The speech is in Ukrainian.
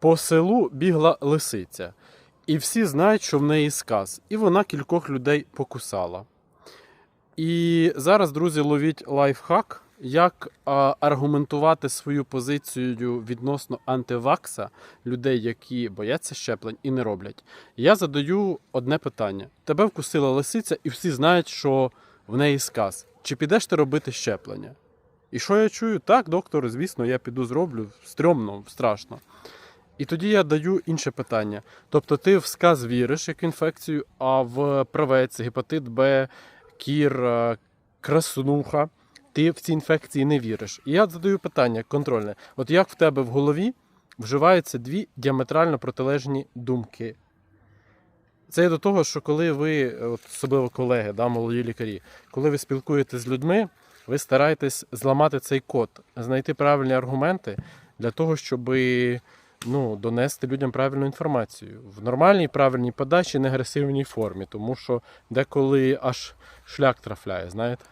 По селу бігла лисиця, і всі знають, що в неї сказ, і вона кількох людей покусала. І зараз, друзі, ловіть лайфхак, як аргументувати свою позицію відносно антивакса людей, які бояться щеплень і не роблять. Я задаю одне питання: тебе вкусила лисиця, і всі знають, що в неї сказ. Чи підеш ти робити щеплення? І що я чую? Так, доктор, звісно, я піду зроблю. Стрьомно, страшно. І тоді я даю інше питання. Тобто ти в сказ віриш як в інфекцію, а в правець, гепатит Б, кір, е, краснуха, ти в ці інфекції не віриш. І я задаю питання контрольне: от як в тебе в голові вживаються дві діаметрально протилежні думки? Це до того, що коли ви, особливо колеги, да, молоді лікарі, коли ви спілкуєтесь з людьми, ви стараєтесь зламати цей код, знайти правильні аргументи для того, щоб ну, донести людям правильну інформацію в нормальній, правильній подачі, не агресивній формі, тому що деколи аж шлях трафляє, знаєте.